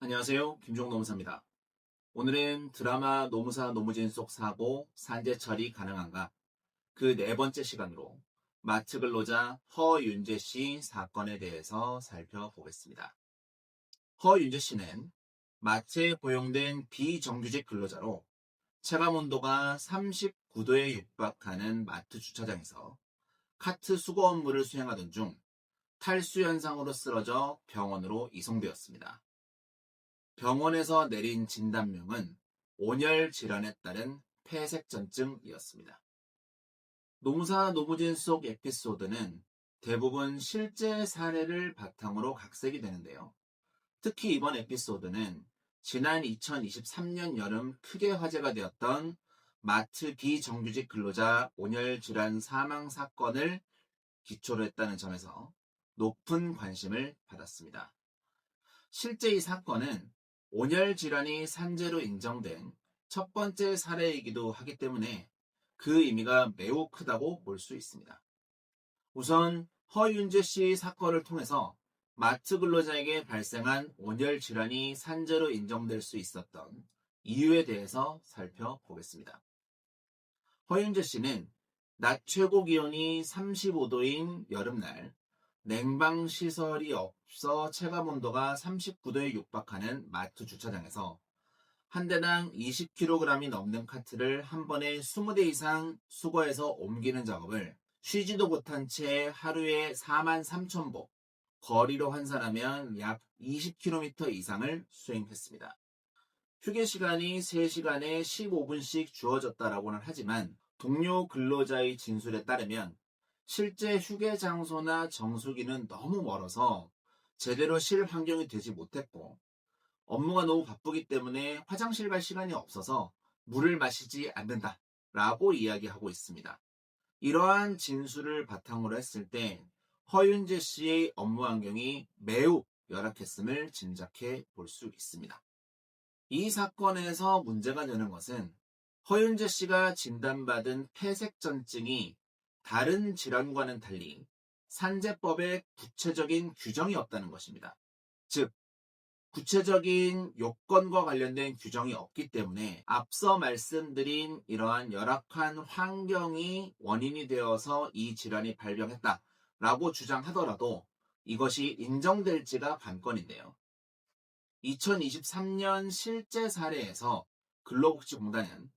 안녕하세요. 김종노무사입니다. 오늘은 드라마 노무사 노무진 속 사고 산재 처리 가능한가 그 네 번째 시간으로 마트 근로자 허윤재 씨 사건에 대해서 살펴보겠습니다. 허윤재 씨는 마트에 고용된 비정규직 근로자로 체감 온도가 39도에 육박하는 마트 주차장에서 카트 수거 업무를 수행하던 중 탈수 현상으로 쓰러져 병원으로 이송되었습니다. 병원에서 내린 진단명은 온열 질환에 따른 폐색전증이었습니다. 노무사 노무진 속 에피소드는 대부분 실제 사례를 바탕으로 각색이 되는데요. 특히 이번 에피소드는 지난 2023년 여름 크게 화제가 되었던 마트 비정규직 근로자 온열 질환 사망 사건을 기초로 했다는 점에서 높은 관심을 받았습니다. 실제 이 사건은 온열 질환이 산재로 인정된 첫 번째 사례이기도 하기 때문에 그 의미가 매우 크다고 볼 수 있습니다. 우선 허윤재 씨 사건을 통해서 마트 근로자에게 발생한 온열 질환이 산재로 인정될 수 있었던 이유에 대해서 살펴보겠습니다. 허윤재 씨는 낮 최고 기온이 35도인 여름날 냉방 시설이 없어 체감 온도가 39도에 육박하는 마트 주차장에서 한 대당 20kg이 넘는 카트를 한 번에 20대 이상 수거해서 옮기는 작업을 쉬지도 못한 채 하루에 4만 3천 보, 거리로 환산하면 약 20km 이상을 수행했습니다. 휴게 시간이 3시간에 15분씩 주어졌다라고는 하지만 동료 근로자의 진술에 따르면 실제 휴게 장소나 정수기는 너무 멀어서 제대로 쉴 환경이 되지 못했고 업무가 너무 바쁘기 때문에 화장실 갈 시간이 없어서 물을 마시지 않는다 라고 이야기하고 있습니다. 이러한 진술을 바탕으로 했을 때 허윤재 씨의 업무 환경이 매우 열악했음을 짐작해 볼 수 있습니다. 이 사건에서 문제가 되는 것은 허윤재 씨가 진단받은 폐색전증이 다른 질환과는 달리 산재법에 구체적인 규정이 없다는 것입니다. 즉, 구체적인 요건과 관련된 규정이 없기 때문에 앞서 말씀드린 이러한 열악한 환경이 원인이 되어서 이 질환이 발병했다라고 주장하더라도 이것이 인정될지가 관건인데요. 2023년 실제 사례에서 근로복지공단은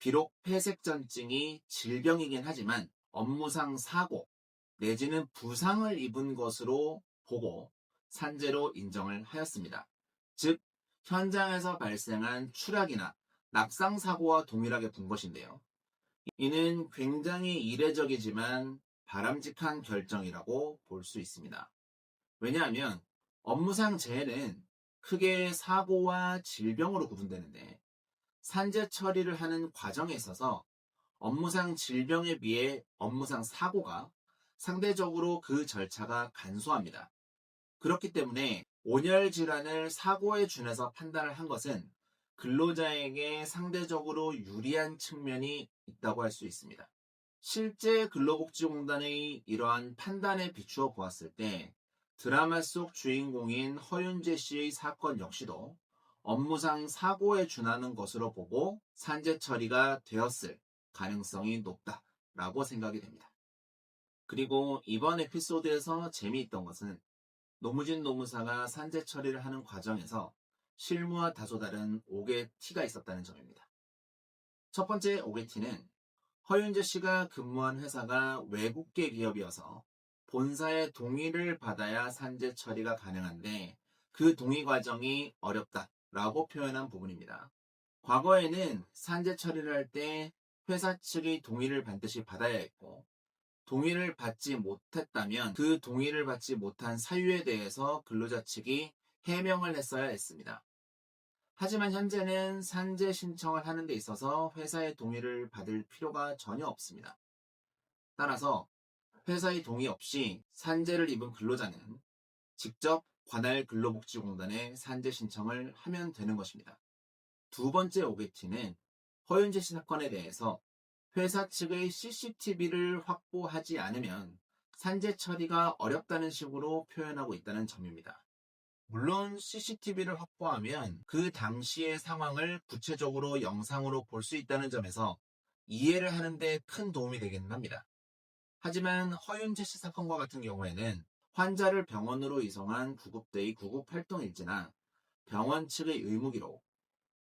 비록 폐색전증이 질병이긴 하지만 업무상 사고 내지는 부상을 입은 것으로 보고 산재로 인정을 하였습니다. 즉, 현장에서 발생한 추락이나 낙상 사고와 동일하게 본 것인데요. 이는 굉장히 이례적이지만 바람직한 결정이라고 볼 수 있습니다. 왜냐하면 업무상 재해는 크게 사고와 질병으로 구분되는데 산재 처리를 하는 과정에 있어서 업무상 질병에 비해 업무상 사고가 상대적으로 그 절차가 간소합니다. 그렇기 때문에 온열 질환을 사고에 준해서 판단을 한 것은 근로자에게 상대적으로 유리한 측면이 있다고 할 수 있습니다. 실제 근로복지공단의 이러한 판단에 비추어 보았을 때 드라마 속 주인공인 허윤재 씨의 사건 역시도 업무상 사고에 준하는 것으로 보고 산재 처리가 되었을 가능성이 높다라고 생각이 됩니다. 그리고 이번 에피소드에서 재미있던 것은 노무진 노무사가 산재 처리를 하는 과정에서 실무와 다소 다른 오게티가 있었다는 점입니다. 첫 번째 오게티는 허윤재 씨가 근무한 회사가 외국계 기업이어서 본사의 동의를 받아야 산재 처리가 가능한데 그 동의 과정이 어렵다라고 표현한 부분입니다. 과거에는 산재 처리를 할 때 회사 측의 동의를 반드시 받아야 했고, 동의를 받지 못했다면 그 동의를 받지 못한 사유에 대해서 근로자 측이 해명을 했어야 했습니다. 하지만 현재는 산재 신청을 하는 데 있어서 회사의 동의를 받을 필요가 전혀 없습니다. 따라서 회사의 동의 없이 산재를 입은 근로자는 직접 관할 근로복지공단에 산재 신청을 하면 되는 것입니다. 두 번째 오게티는 허윤재 씨 사건에 대해서 회사 측의 CCTV를 확보하지 않으면 산재 처리가 어렵다는 식으로 표현하고 있다는 점입니다. 물론 CCTV를 확보하면 그 당시의 상황을 구체적으로 영상으로 볼 수 있다는 점에서 이해를 하는데 큰 도움이 되기는 합니다. 하지만 허윤재 씨 사건과 같은 경우에는 환자를 병원으로 이송한 구급대의 구급 활동일지나 병원 측의 의무기록,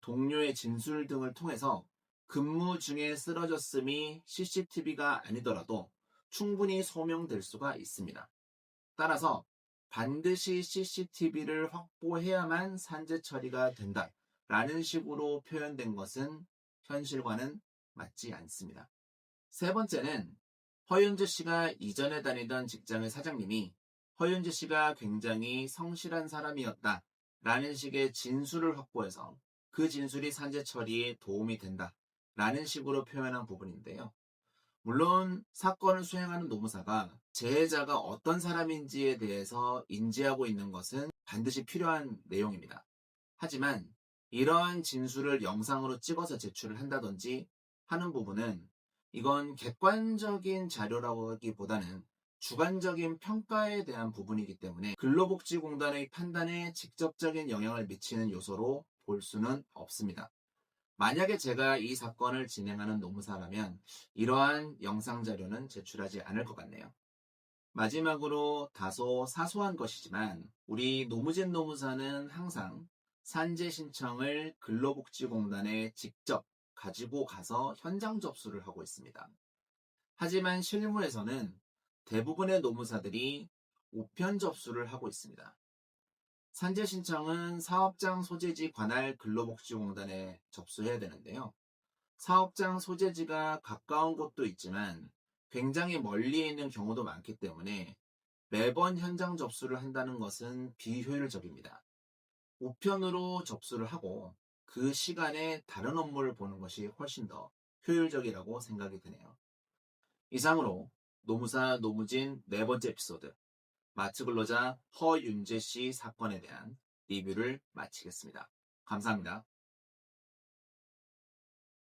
동료의 진술 등을 통해서 근무 중에 쓰러졌음이 CCTV가 아니더라도 충분히 소명될 수가 있습니다. 따라서 반드시 CCTV를 확보해야만 산재 처리가 된다 라는 식으로 표현된 것은 현실과는 맞지 않습니다. 세 번째는 허윤재 씨가 이전에 다니던 직장의 사장님이 허윤재 씨가 굉장히 성실한 사람이었다 라는 식의 진술을 확보해서 그 진술이 산재 처리에 도움이 된다 라는 식으로 표현한 부분인데요. 물론 사건을 수행하는 노무사가 재해자가 어떤 사람인지에 대해서 인지하고 있는 것은 반드시 필요한 내용입니다. 하지만 이러한 진술을 영상으로 찍어서 제출을 한다든지 하는 부분은 이건 객관적인 자료라고 하기보다는 주관적인 평가에 대한 부분이기 때문에 근로복지공단의 판단에 직접적인 영향을 미치는 요소로 볼 수는 없습니다. 만약에 제가 이 사건을 진행하는 노무사라면 이러한 영상 자료는 제출하지 않을 것 같네요. 마지막으로 다소 사소한 것이지만 우리 노무진 노무사는 항상 산재 신청을 근로복지공단에 직접 가지고 가서 현장 접수를 하고 있습니다. 하지만 실무에서는 대부분의 노무사들이 우편 접수를 하고 있습니다. 산재 신청은 사업장 소재지 관할 근로복지공단에 접수해야 되는데요. 사업장 소재지가 가까운 곳도 있지만 굉장히 멀리 있는 경우도 많기 때문에 매번 현장 접수를 한다는 것은 비효율적입니다. 우편으로 접수를 하고 그 시간에 다른 업무를 보는 것이 훨씬 더 효율적이라고 생각이 드네요. 이상으로 노무사 노무진 네 번째 에피소드 마트 근로자 허윤재 씨 사건에 대한 리뷰를 마치겠습니다. 감사합니다.